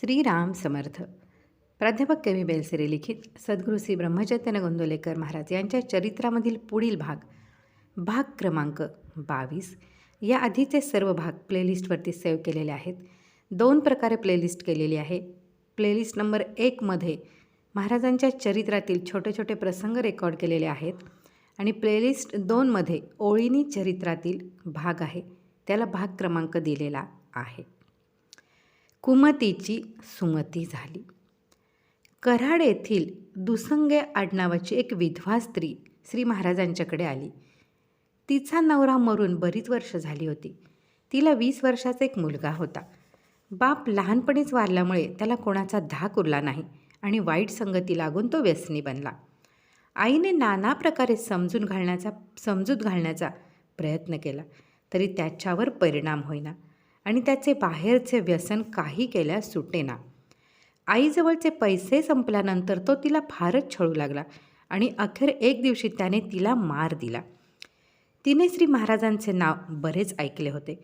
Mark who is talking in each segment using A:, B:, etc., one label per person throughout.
A: श्रीराम समर्थ. प्राध्यापक कवी बेलसरे लिखित सद्गुरू श्री ब्रह्मचैतन्य गोंदोलेकर महाराज यांच्या चरित्रामधील पुढील भाग भाग क्रमांक बावीस. या आधीचे सर्व भाग प्लेलिस्टवरती सेव्ह केलेले आहेत. दोन प्रकारे प्लेलिस्ट केलेली आहे. प्लेलिस्ट नंबर एकमध्ये महाराजांच्या चरित्रातील छोटे छोटे प्रसंग रेकॉर्ड केलेले आहेत आणि प्लेलिस्ट दोनमध्ये ओळीनी चरित्रातील भाग आहे. त्याला भाग क्रमांक दिलेला आहे. कुमतीची सुमती झाली. कराड येथील दुसंगे आडनावाची एक विधवा स्त्री श्री महाराजांच्याकडे आली. तिचा नवरा मरून बरीच वर्ष झाली होती. तिला वीस वर्षाचा एक मुलगा होता. बाप लहानपणीच वारल्यामुळे त्याला कोणाचा धाक उरला नाही आणि वाईट संगती लागून तो व्यसनी बनला. आईने नाना प्रकारे समजून घालण्याचा समजूत घालण्याचा प्रयत्न केला तरी त्याच्यावर परिणाम होईना. आणि त्याचे बाहेरचे व्यसन काही केल्यास सुटेना आईजवळचे पैसे संपल्यानंतर तो तिला फारच छळू लागला आणि अखेर एक दिवशी त्याने तिला मार दिला. तिने श्री महाराजांचे नाव बरेच ऐकले होते.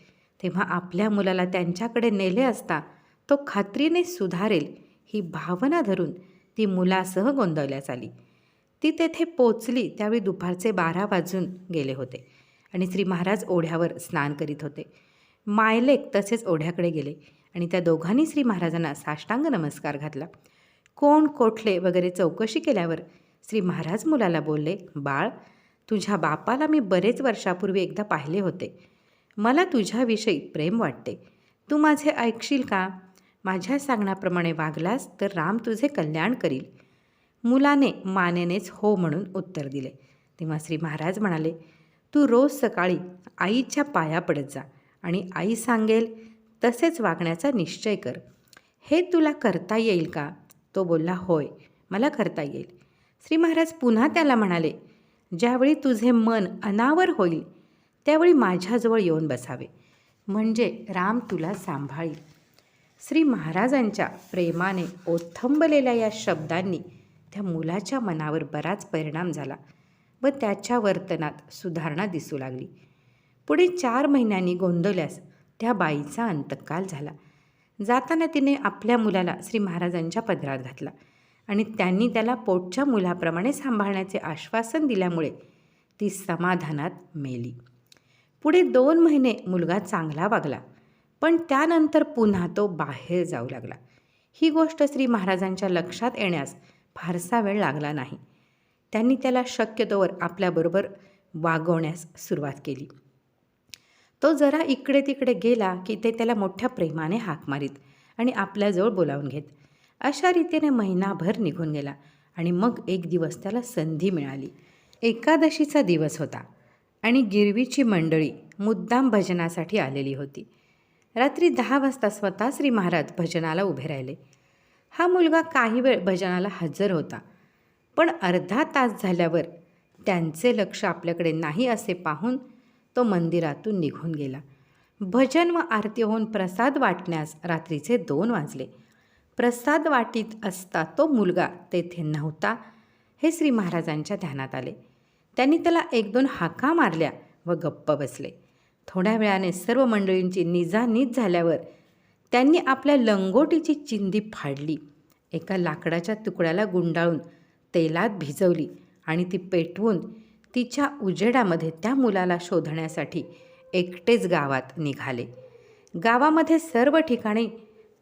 A: तेव्हा आपल्या मुलाला त्यांच्याकडे नेले असता तो खात्रीने सुधारेल ही भावना धरून ती मुलासह गोंधळल्यास आली. ती तेथे पोचली त्यावेळी दुपारचे बारा वाजून गेले होते आणि श्री महाराज ओढ्यावर स्नान करीत होते. मायलेक तसेच ओढ्याकडे गेले आणि त्या दोघांनी श्री महाराजांना साष्टांग नमस्कार घातला. कोण कोठले वगैरे चौकशी केल्यावर श्री महाराज मुलाला बोलले बाळ तुझ्या बापाला मी बरेच वर्षापूर्वी एकदा पाहिले होते. मला तुझ्याविषयी प्रेम वाटते. तू माझे ऐकशील का? माझ्या सांगण्याप्रमाणे वागलास तर राम तुझे कल्याण करील मुलाने मानेनेच हो म्हणून उत्तर दिले. तेव्हा श्री महाराज म्हणाले तू रोज सकाळी आईच्या पाया पडत जा. आणि आई सांगेल तसेच वागण्याचा निश्चय कर. हे तुला करता येईल का? तो बोलला होय मला करता येईल. श्री महाराज पुन्हा त्याला म्हणाले ज्यावेळी तुझे मन अनावर होईल त्यावेळी माझ्याजवळ येऊन बसावे. म्हणजे राम तुला सांभाळील. श्री महाराजांच्या प्रेमाने ओथंबलेल्या या शब्दांनी त्या मुलाच्या मनावर बराच परिणाम झाला व त्याच्या वर्तनात सुधारणा दिसू लागली. पुढे चार महिन्यांनी गोंधवल्यास त्या बाईचा अंतकाल झाला. जाताना तिने आपल्या मुलाला श्री महाराजांच्या पदरात घातला आणि त्यांनी त्याला पोटच्या मुलाप्रमाणे सांभाळण्याचे आश्वासन दिल्यामुळे ती समाधानात मेली. पुढे दोन महिने मुलगा चांगला वागला पण त्यानंतर पुन्हा तो बाहेर जाऊ लागला. ही गोष्ट श्री महाराजांच्या लक्षात येण्यास फारसा वेळ लागला नाही. त्यांनी त्याला शक्यतोवर आपल्याबरोबर वागवण्यास सुरुवात केली. तो जरा इकडे तिकडे गेला की ते त्याला मोठ्या प्रेमाने हाक मारीत आणि आपल्याजवळ बोलावून घेत. अशा रीतीने महिनाभर निघून गेला आणि मग एक दिवस त्याला संधी मिळाली. एकादशीचा दिवस होता आणि गिरवीची मंडळी मुद्दाम भजनासाठी आलेली होती. रात्री दहा वाजता स्वतः श्री महाराज भजनाला उभे राहिले. हा मुलगा काही वेळ भजनाला हजर होता. पण अर्धा तास झाल्यावर त्यांचे लक्ष आपल्याकडे नाही असे पाहून तो मंदिरातून निघून गेला. भजन व आरती होऊन प्रसाद वाटण्यास रात्रीचे दोन वाजले. प्रसाद वाटीत असता तो मुलगा तेथे नव्हता हे श्री महाराजांच्या ध्यानात आले. त्यांनी त्याला एक दोन हाका मारल्या व गप्प बसले. थोड्या वेळाने सर्व मंडळींची निजानीज झाल्यावर त्यांनी आपल्या लंगोटीची चिंदी फाडली. एका लाकडाच्या तुकड्याला गुंडाळून तेलात भिजवली आणि ती पेटवून तिच्या उजेडामध्ये त्या मुलाला शोधण्यासाठी एकटेच गावात निघाले. गावामध्ये सर्व ठिकाणी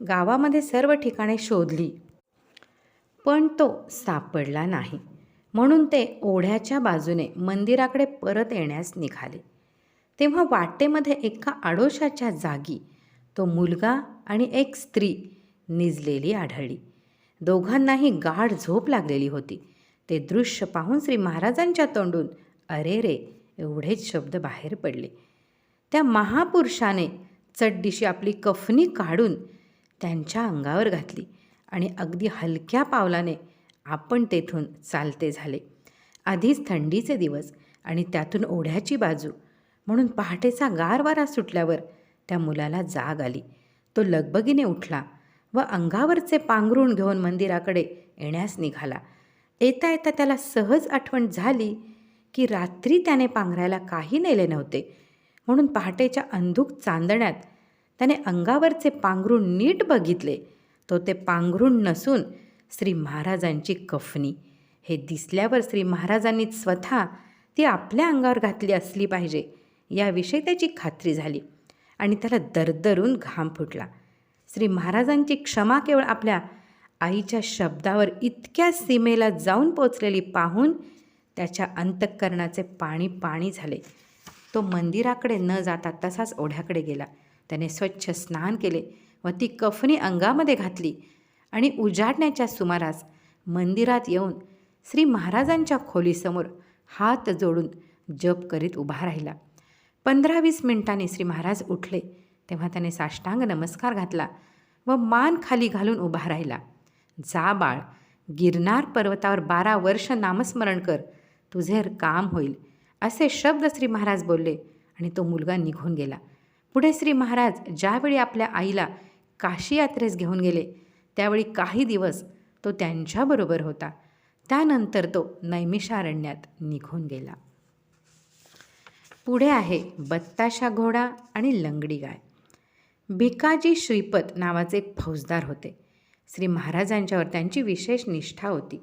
A: गावामध्ये सर्व ठिकाणे शोधली. पण तो सापडला नाही. म्हणून ते ओढ्याच्या बाजूने मंदिराकडे परत येण्यास निघाले. तेव्हा वाटेमध्ये एका आडोशाच्या जागी तो मुलगा आणि एक स्त्री निजलेली आढळली. दोघांनाही गाढ झोप लागलेली होती. ते दृश्य पाहून श्री महाराजांच्या तोंडून अरे रे एवढेच शब्द बाहेर पडले. त्या महापुरुषाने चड्डीशी आपली कफनी काढून त्यांच्या अंगावर घातली आणि अगदी हलक्या पावलाने आपण तेथून चालते झाले. आधीच थंडीचे दिवस आणि त्यातून ओढ्याची बाजू म्हणून पहाटेचा गार वारा सुटल्यावर त्या मुलाला जाग आली. तो लगबगीने उठला व अंगावरचे पांघरून घेऊन मंदिराकडे येण्यास निघाला. येता येता त्याला सहज आठवण झाली की रात्री त्याने पांघरायला काही नेले नव्हते. म्हणून पहाटेच्या अंधुक चांदण्यात त्याने अंगावरचे पांघरूण नीट बघितले. तो ते पांघरूण नसून श्री महाराजांची कफनी. हे दिसल्यावर श्री महाराजांनी स्वतः ती आपल्या अंगावर घातली असली पाहिजे. याविषयी त्याची खात्री झाली आणि त्याला दरदरून घाम फुटला. श्री महाराजांची क्षमा केवळ आपल्या आईच्या शब्दावर इतक्या सीमेला जाऊन पोचलेली पाहून त्याच्या अंतःकरणाचे पाणी पाणी झाले. तो मंदिराकडे न जाता तसाच ओढ्याकडे गेला. त्याने स्वच्छ स्नान केले व ती कफनी अंगामध्ये घातली आणि उजाडण्याच्या सुमारास मंदिरात येऊन श्री महाराजांच्या खोलीसमोर हात जोडून जप करीत उभा राहिला. पंधरा वीस मिनिटांनी श्री महाराज उठले. तेव्हा त्याने साष्टांग नमस्कार घातला व मान खाली घालून उभा राहिला. जा बाळ गिरनार पर्वतावर बारा वर्ष नामस्मरण कर तुझे काम होईल असे शब्द श्री महाराज बोलले आणि तो मुलगा निघून गेला. पुढे श्री महाराज ज्यावेळी आपल्या आईला काशी यात्रेस घेऊन गेले त्यावेळी काही दिवस तो त्यांच्याबरोबर होता. त्यानंतर तो नैमिषारण्यात निघून गेला. पुढे आहे बत्ताशा घोडा आणि लंगडी गाय. भिकाजी श्रीपत नावाचे एक फौजदार होते. श्री महाराजांच्यावर त्यांची विशेष निष्ठा होती.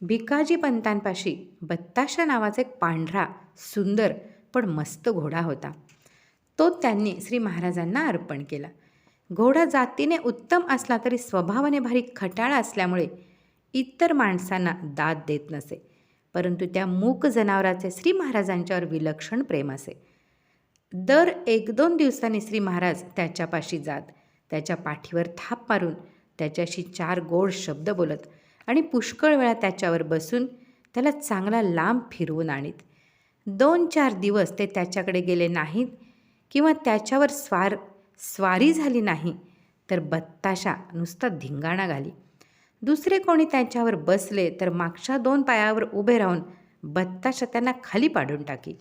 A: भिकाजी पंतांपाशी बत्ताशा नावाचा एक पांढरा सुंदर पण मस्त घोडा होता. तो त्यांनी श्री महाराजांना अर्पण केला. घोडा जातीने उत्तम असला तरी स्वभावाने भारी खटाळा असल्यामुळे इतर माणसांना दाद देत नसे परंतु त्या मूक जनावराचे श्री महाराजांच्यावर विलक्षण प्रेम असे. दर एक दोन दिवसांनी श्री महाराज त्याच्यापाशी जात त्याच्या पाठीवर थाप मारून त्याच्याशी चार गोड शब्द बोलत आणि पुष्कळ वेळा त्याच्यावर बसून त्याला चांगला लांब फिरवून आणीत. दोन चार दिवस ते त्याच्याकडे गेले नाहीत किंवा त्याच्यावर स्वार स्वारी झाली नाही तर बत्ताशा नुसता धिंगाणा घाली. दुसरे कोणी त्याच्यावर बसले तर मागच्या दोन पायावर उभे राहून बत्ताशा त्यांना खाली पाडून टाकी.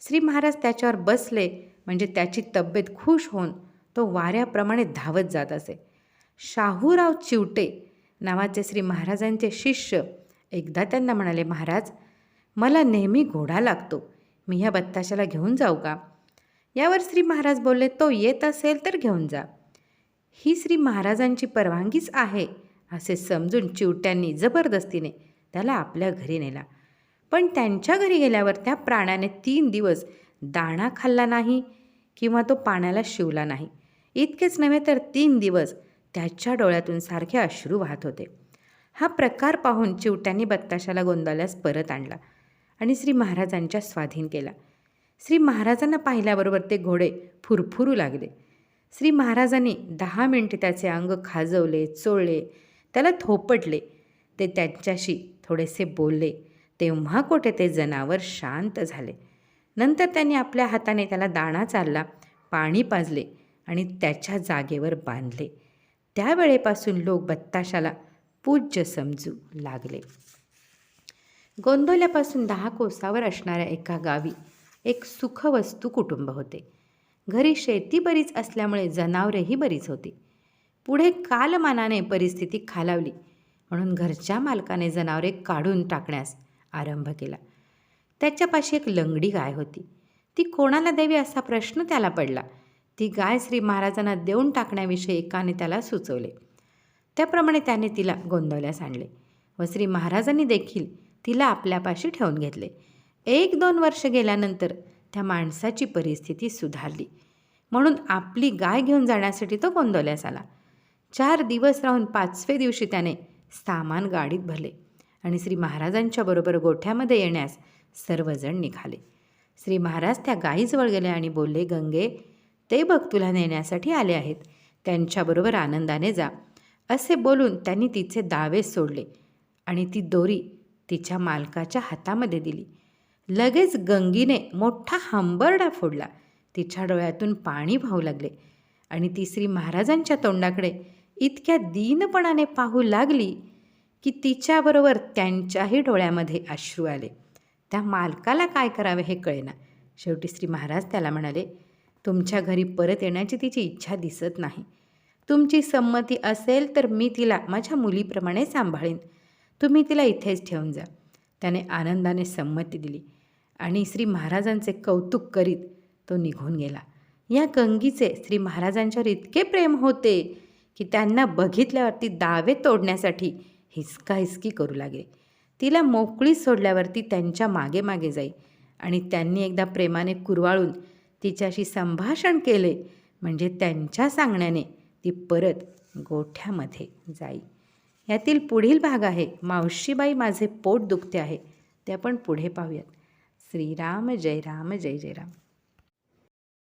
A: श्री महाराज त्याच्यावर बसले म्हणजे त्याची तब्येत खुश होऊन तो वाऱ्याप्रमाणे धावत जात असे. शाहूराव चिवटे नावाचे श्री महाराजांचे शिष्य एकदा त्यांना म्हणाले महाराज मला नेहमी घोडा लागतो. मी ह्या बत्ताशाला घेऊन जाऊ का? यावर श्री महाराज बोलले तो येत असेल तर घेऊन जा. ही श्री महाराजांची परवानगीच आहे असे समजून चिवट्यांनी जबरदस्तीने त्याला आपल्या घरी नेला. पण त्यांच्या घरी गेल्यावर त्या प्राण्याने तीन दिवस दाणा खाल्ला नाही किंवा तो पाण्याला शिवला नाही. इतकेच नव्हे तर तीन दिवस त्याच्या डोळ्यातून सारखे अश्रू वाहत होते. हा प्रकार पाहून चिवट्यांनी बत्ताशाला गोंदाल्यास परत आणला आणि श्री महाराजांच्या स्वाधीन केला. श्री महाराजांना पाहिल्याबरोबर ते घोडे फुरफुरू लागले. श्री महाराजांनी दहा मिनिटे त्याचे अंग खाजवले चोळले त्याला थोपटले. ते त्यांच्याशी थोडेसे बोलले. तेव्हा कोठे ते जनावर शांत झाले. नंतर त्यांनी आपल्या हाताने त्याला दाणा चालला पाणी पाजले आणि त्याच्या जागेवर बांधले. त्यावेळेपासून लोक बत्ताशाला पूज्य समजू लागले. गोंदवल्यापासून दहा कोसावर असणाऱ्या एका गावी एक सुखवस्तू कुटुंब होते. घरी शेती बरीच असल्यामुळे जनावरेही बरीच होती. पुढे कालमानाने परिस्थिती खालावली म्हणून घरच्या मालकाने जनावरे काढून टाकण्यास आरंभ केला. त्याच्यापाशी एक लंगडी गाय होती. ती कोणाला द्यावी असा प्रश्न त्याला पडला. ती गाय श्री महाराजांना देऊन टाकण्याविषयी एकाने त्याला सुचवले. त्याप्रमाणे त्याने तिला गोंदवल्यास आणले व श्री महाराजांनी देखील तिला आपल्यापाशी ठेवून घेतले. एक दोन वर्ष गेल्यानंतर त्या माणसाची परिस्थिती सुधारली. म्हणून आपली गाय घेऊन जाण्यासाठी तो गोंदवल्यास आला. चार दिवस राहून पाचवे दिवशी त्याने सामान गाडीत भरले आणि श्री महाराजांच्या बरोबर गोठ्यामध्ये येण्यास सर्वजण निघाले. श्री महाराज त्या गायीजवळ गेले आणि बोलले गंगे ते बघ तुला नेण्यासाठी आले आहेत. त्यांच्याबरोबर आनंदाने जा. असे बोलून त्यांनी तिचे दावे सोडले आणि ती दोरी तिच्या मालकाच्या हातामध्ये दिली. लगेच गंगीने मोठा हंबरडा फोडला. तिच्या डोळ्यातून पाणी वाहू लागले आणि ती श्री महाराजांच्या तोंडाकडे इतक्या दीनपणाने पाहू लागली की तिच्याबरोबर त्यांच्याही डोळ्यामध्ये अश्रू आले. त्या मालकाला काय करावे हे कळेना. शेवटी श्री महाराज त्याला म्हणाले तुमच्या घरी परत येण्याची तिची इच्छा दिसत नाही. तुमची संमती असेल तर मी तिला माझ्या मुलीप्रमाणे सांभाळीन. तुम्ही तिला इथेच ठेवून जा. त्याने आनंदाने संमती दिली आणि श्री महाराजांचे कौतुक करीत तो निघून गेला. या गंगीचे श्री महाराजांच्यावर इतके प्रेम होते की त्यांना बघितल्यावरती दावे तोडण्यासाठी हिसका हिसकी करू लागले. तिला मोकळी सोडल्यावरती त्यांच्या मागे मागे जाई आणि त्यांनी एकदा प्रेमाने कुरवाळून तिच्याशी संभाषण केले. म्हणजे त्यांच्या सांगण्याने ती परत गोठ्यामध्ये जाई. यातील पुढील भाग आहे मावशीबाई माझे पोट दुखते आहे ते आपण पुढे पाहूयात. श्रीराम जय राम जय जय राम